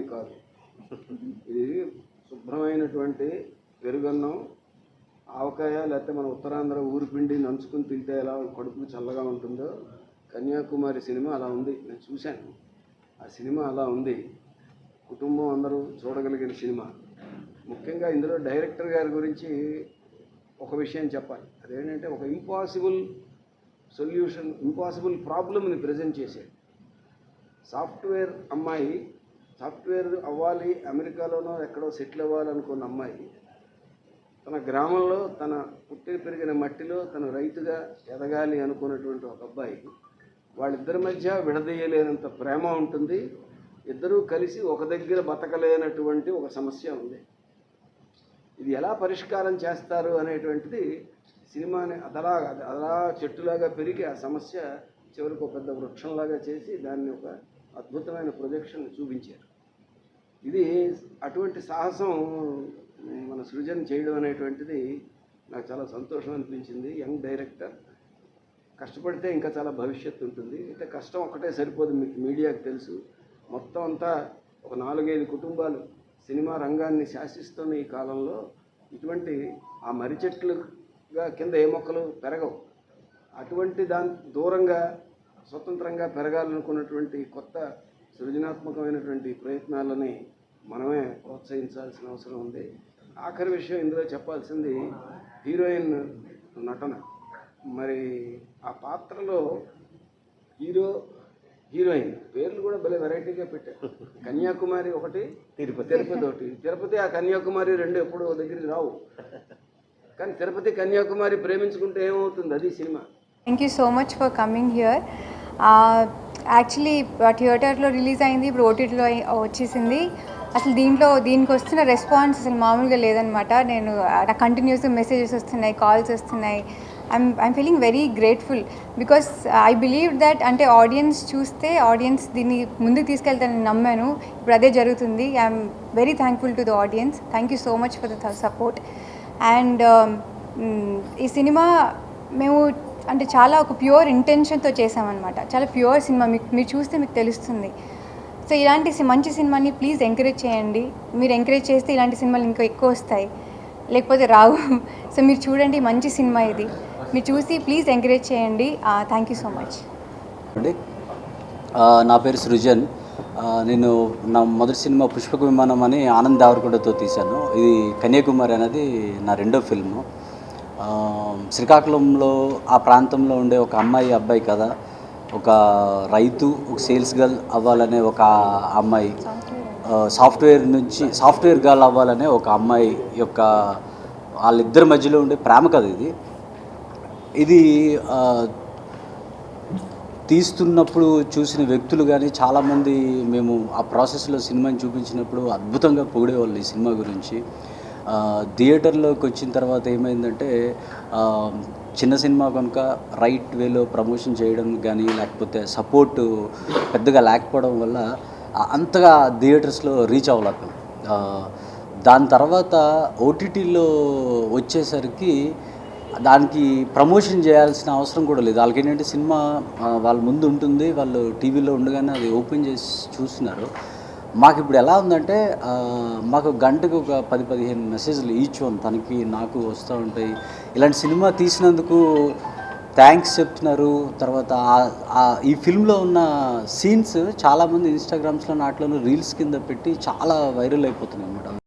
ఏమీ కాదు. ఇది శుభ్రమైనటువంటి పెరుగన్నం ఆవకాయ లేకపోతే మన ఉత్తరాంధ్ర ఊరి పిండి నంచుకుని తింటే ఎలా కడుపు చల్లగా ఉంటుందో కన్యాకుమారి సినిమా అలా ఉంది. నేను చూశాను. ఆ సినిమా అలా ఉంది. కుటుంబం అందరూ చూడగలిగిన సినిమా. ముఖ్యంగా ఇందులో డైరెక్టర్ గారి గురించి ఒక విషయం చెప్పాలి. అదేంటంటే ఒక ఇంపాసిబుల్ సొల్యూషన్ ఇంపాసిబుల్ ప్రాబ్లమ్ని ప్రజెంట్ చేశాడు సాఫ్ట్వేర్ అమ్మాయి సాఫ్ట్వేర్ అవ్వాలి అమెరికాలోనో ఎక్కడో సెటిల్ అవ్వాలనుకున్న అమ్మాయి తన గ్రామంలో తన పుట్టి పెరిగిన మట్టిలో తను రైతుగా ఎదగాలి అనుకున్నటువంటి ఒక అబ్బాయి. వాళ్ళిద్దరి మధ్య విడదీయలేనంత ప్రేమ ఉంటుంది. ఇద్దరూ కలిసి ఒక దగ్గర బతకలేనటువంటి ఒక సమస్య ఉంది. ఇది ఎలా పరిష్కారం చేస్తారు అనేటువంటిది సినిమాని అదలా అదలా చెట్టులాగా పెరిగి ఆ సమస్య చివరికి ఒక పెద్ద వృక్షంలాగా చేసి దాన్ని ఒక అద్భుతమైన ప్రొజెక్షన్ చూపించారు. ఇది అటువంటి సాహసం మన సృజన్ చేయడం అనేటువంటిది నాకు చాలా సంతోషం అనిపించింది. Young director. కష్టపడితే ఇంకా చాలా భవిష్యత్తు ఉంటుంది. అయితే కష్టం ఒకటే సరిపోదు మీకు మీడియాకు తెలుసు. మొత్తం అంతా ఒక నాలుగైదు కుటుంబాలు సినిమా రంగాన్ని శాసిస్తున్న ఈ కాలంలో ఇటువంటి ఆ మర్రి చెట్లుగా కింద ఏ మొక్కలు పెరగవు. అటువంటి దాని దూరంగా స్వతంత్రంగా పెరగాలనుకున్నటువంటి కొత్త సృజనాత్మకమైనటువంటి ప్రయత్నాలని మనమే ప్రోత్సహించాల్సిన అవసరం ఉంది. ఆఖరి విషయం ఇందులో చెప్పాల్సింది హీరోయిన్ నటన. మరి ఆ పాత్రలో హీరో హీరోయిన్ పేర్లు కూడా భలే వెరైటీగా పెట్టారు. కన్యాకుమారి ఒకటి తిరుపతి. తిరుపతి ఒకటి. తిరుపతి ఆ కన్యాకుమారి రెండు ఎప్పుడు దగ్గరికి రావు. కానీ తిరుపతి కన్యాకుమారి ప్రేమించుకుంటే ఏమవుతుంది? అది cinema. Thank you so much for coming here actually థియేటర్లో రిలీజ్ అయింది ఇప్పుడు ఓటీటీలో వచ్చేసింది. అసలు దీంట్లో దీనికి వస్తున్న రెస్పాన్స్ అసలు మామూలుగా లేదనమాట నేను నాకు కంటిన్యూస్గా మెసేజెస్ వస్తున్నాయి కాల్స్ వస్తున్నాయి. I'm I'm feeling very grateful because I believe that అంటే ఆడియన్స్ చూస్తే ఆడియన్స్ దీన్ని ముందుకు తీసుకెళ్తానని నమ్మాను. ఇప్పుడు అదే జరుగుతుంది. I'm very thankful to the audience thank you so much for the support and ఈ సినిమా మేము అంటే చాలా ఒక ప్యూర్ ఇంటెన్షన్తో చేసామన్నమాట చాలా ప్యూర్ సినిమా మీకు మీరు చూస్తే మీకు తెలుస్తుంది. సో ఇలాంటి మంచి సినిమాని ప్లీజ్ ఎంకరేజ్ చేయండి. మీరు ఎంకరేజ్ చేస్తే ఇలాంటి సినిమాలు ఇంకా ఎక్కువ వస్తాయి. లేకపోతే రావు. సో మీరు చూడండి మంచి సినిమా ఇది. మీరు చూసి ప్లీజ్ ఎంకరేజ్ చేయండి. థ్యాంక్ యూ సో మచ్ నా పేరు సృజన్. నేను నా మొదటి సినిమా పుష్పక విమానం అని ఆనంద్ దావరకొండతో తీశాను. ఇది కన్యాకుమారి అనేది నా రెండో ఫిల్ము. శ్రీకాకుళంలో ఆ ప్రాంతంలో ఉండే ఒక అమ్మాయి అబ్బాయి కదా ఒక రైతు ఒక సేల్స్ గర్ల్ అవ్వాలనే ఒక అమ్మాయి సాఫ్ట్వేర్ నుంచి సాఫ్ట్వేర్ గర్ల్ అవ్వాలనే ఒక అమ్మాయి యొక్క వాళ్ళిద్దరి మధ్యలో ఉండే ప్రేమ కథ ఇది. ఇది తీస్తున్నప్పుడు చూసిన వ్యక్తులు కానీ చాలామంది మేము ఆ ప్రాసెస్లో సినిమాని చూపించినప్పుడు అద్భుతంగా పొగిడేవాళ్ళు ఈ సినిమా గురించి. థియేటర్లోకి వచ్చిన తర్వాత ఏమైందంటే చిన్న సినిమా కనుక రైట్ వేలో ప్రమోషన్ చేయడం కానీ లేకపోతే సపోర్టు పెద్దగా లేకపోవడం వల్ల అంతగా థియేటర్స్లో రీచ్ అవ్వలేకపోయాం దాని తర్వాత ఓటీటీలో వచ్చేసరికి దానికి ప్రమోషన్ చేయాల్సిన అవసరం కూడా లేదు. వాళ్ళకి ఏంటంటే సినిమా వాళ్ళ ముందు ఉంటుంది. వాళ్ళు టీవీలో ఉండగానే అది ఓపెన్ చేసి చూస్తున్నారు. మాకు ఇప్పుడు ఎలా ఉందంటే మాకు గంటకు ఒక పది పదిహేను మెసేజ్లు ఈచ్ వన్ తనకి నాకు వస్తూ ఉంటాయి. ఇలాంటి సినిమా తీసినందుకు థ్యాంక్స్ చెప్తున్నారు. తర్వాత ఈ ఫిల్మ్లో ఉన్న సీన్స్ చాలామంది ఇన్స్టాగ్రామ్స్లో నాట్లోనూ రీల్స్ కింద పెట్టి చాలా వైరల్ అయిపోతున్నాయి అన్నమాట.